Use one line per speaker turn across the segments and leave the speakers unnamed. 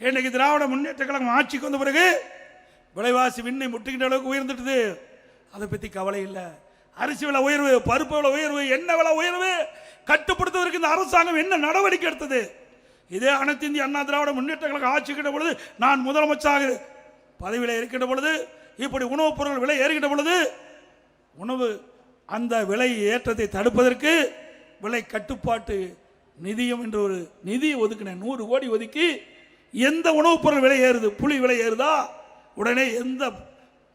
இன்னைக்கு திராவிட முன்னேற்ற கழகம் ஆட்சிக்கு வந்த பிறகு விலைவாசி விண்ணை முட்டுகின்ற அளவுக்கு உயர்ந்துட்டுது. அதை பற்றி கவலை இல்லை. அரிசி விலை உயர்வு பருப்பு விலை உயர்வு எண்ணெய் விலை உயர்வு கட்டுப்படுத்துவதற்கு இந்த அரசாங்கம் என்ன நடவடிக்கை எடுத்தது? இதே அனைத்து இந்திய அண்ணா திராவிட முன்னேற்ற கழகம் ஆட்சிக்கின்ற பொழுது நான் முதலமைச்சராக பதவியில் இருக்கின்ற பொழுது இப்படி உணவுப் பொருள் விலை ஏறுகின்ற பொழுது உணவு அந்த விலை ஏற்றத்தை தடுப்பதற்கு விலை கட்டுப்பாட்டு நிதியம் என்ற ஒரு நிதி ஒதுக்கினேன். நூறு கோடி ஒதுக்கி எந்த உணவுப் பொருள் விலை ஏறுது? புளி விலை ஏறுதா? உடனே எந்த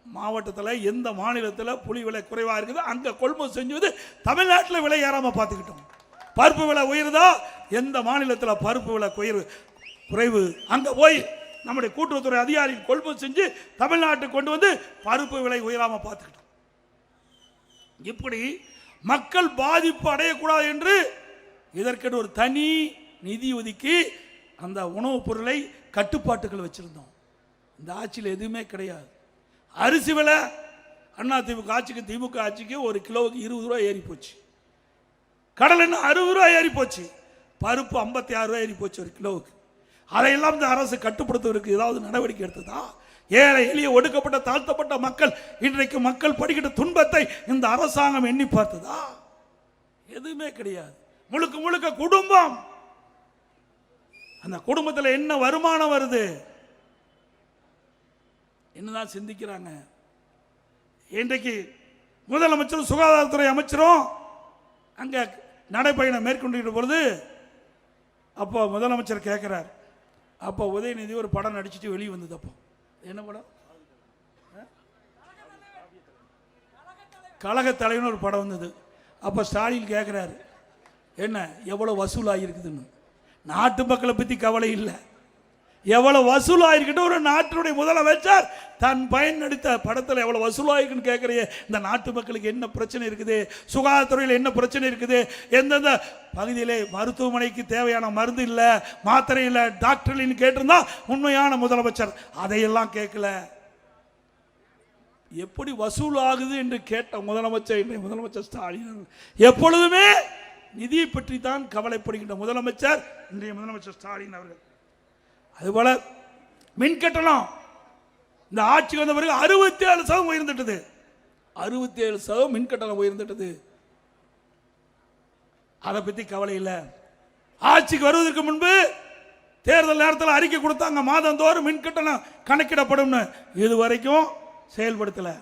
மாவட்டத்தில் எந்த மாநிலத்தில் புளி விலை குறைவாக இருக்குது? அங்கே கொள்முதல் செஞ்சது தமிழ்நாட்டில் விலை ஏறாமல் பார்த்துக்கிட்டோம். பருப்பு விலை உயருதா? எந்த மாநிலத்தில் பருப்பு விலை குறைவு குறைவு? அங்கே போய் நம்முடைய கூட்டுறவுத்துறை அதிகாரி கொள்முதல் செஞ்சு தமிழ்நாட்டுக்கு கொண்டு வந்து பருப்பு விலை உயராமல் பார்த்துக்கிட்டோம். இப்படி மக்கள் பாதிப்பு அடையக்கூடாது என்று இதற்கென்று ஒரு தனி நிதி ஒதுக்கி அந்த உணவுப் பொருளை கட்டுப்பாட்டுகள் வச்சுருந்தோம். இந்த ஆட்சியில் எதுவுமே கிடையாது. அரிசி விலை அண்ணா திமுக ஆட்சிக்கு திமுக ஆட்சிக்கு ஒரு கிலோவுக்கு இருபது ரூபா ஏறி போச்சு. கடலைன்னு அறுபது ரூபா ஏறி போச்சு. பருப்பு ஐம்பத்தி ஆறு ரூபா ஏறி போச்சு ஒரு கிலோவுக்கு. அதையெல்லாம் இந்த அரசு கட்டுப்படுத்துவதற்கு ஏதாவது நடவடிக்கை எடுத்ததா? ஏழை எளிய ஒடுக்கப்பட்ட தாழ்த்தப்பட்ட மக்கள் இன்றைக்கு மக்கள் படுகின்ற துன்பத்தை இந்த அரசாங்கம் எண்ணி பார்த்ததா? எதுவுமே கிடையாது. முழுக்க முழுக்க குடும்பம். அந்த குடும்பத்தில் என்ன வருமானம் வருது? என்னதான் சிந்திக்கிறாங்க? இன்றைக்கு முதலமைச்சரும் சுகாதாரத்துறை அமைச்சரும் அங்கே நடைப்பயணம் மேற்கொண்டு பொழுது அப்போ முதலமைச்சர் கேட்குறார் அப்போ உதயநிதி ஒரு படம் நடிச்சுட்டு வெளியே வந்தது அப்போ. என்ன படம்? ஆ? கழக தலைவன் ஒரு படம் வந்தது. அப்போ ஸ்டாலின் கேட்குறாரு என்ன எவ்வளோ வசூல் ஆகியிருக்குதுன்னு நாட்டு மக்களை பற்றி கவலை இல்லை. எவ்வளோ வசூலாயிருக்கட்டும் ஒரு நாட்டினுடைய முதலமைச்சர் தன் பயன் நடித்த படத்தில் எவ்வளோ வசூலாயிருக்குன்னு கேட்குறியே இந்த நாட்டு மக்களுக்கு என்ன பிரச்சனை இருக்குது? சுகாதாரத்துறையில் என்ன பிரச்சனை இருக்குது? எந்தெந்த பகுதியிலே மருத்துவமனைக்கு தேவையான மருந்து இல்லை மாத்திரை இல்லை டாக்டர் இல்லைன்னு கேட்டிருந்தா உண்மையான முதலமைச்சர் அதையெல்லாம் கேட்கல எப்படி வசூல் ஆகுது என்று கேட்ட முதலமைச்சர் இன்றைய முதலமைச்சர் ஸ்டாலின் எப்பொழுதுமே நிதியை பற்றி தான் கவலைப்படுகின்ற முதலமைச்சர் இன்றைய முதலமைச்சர் ஸ்டாலின் அவர்கள். அதுபோல மின் கட்டணம் இந்த ஆட்சிக்கு வந்த பிறகு அறுபத்தி ஏழு சதம் உயர்ந்துட்டது. அறுபத்தி ஏழு சதம் மின் கட்டணம் உயர்ந்துட்டது. அதை பத்தி கவலை இல்லை. ஆட்சிக்கு வருவதற்கு முன்பு தேர்தல் நேரத்தில் அறிக்கை கொடுத்தாங்க மாதந்தோறும் மின் கட்டணம் கணக்கிடப்படும்னு. இது வரைக்கும் செயல்படுத்தலை.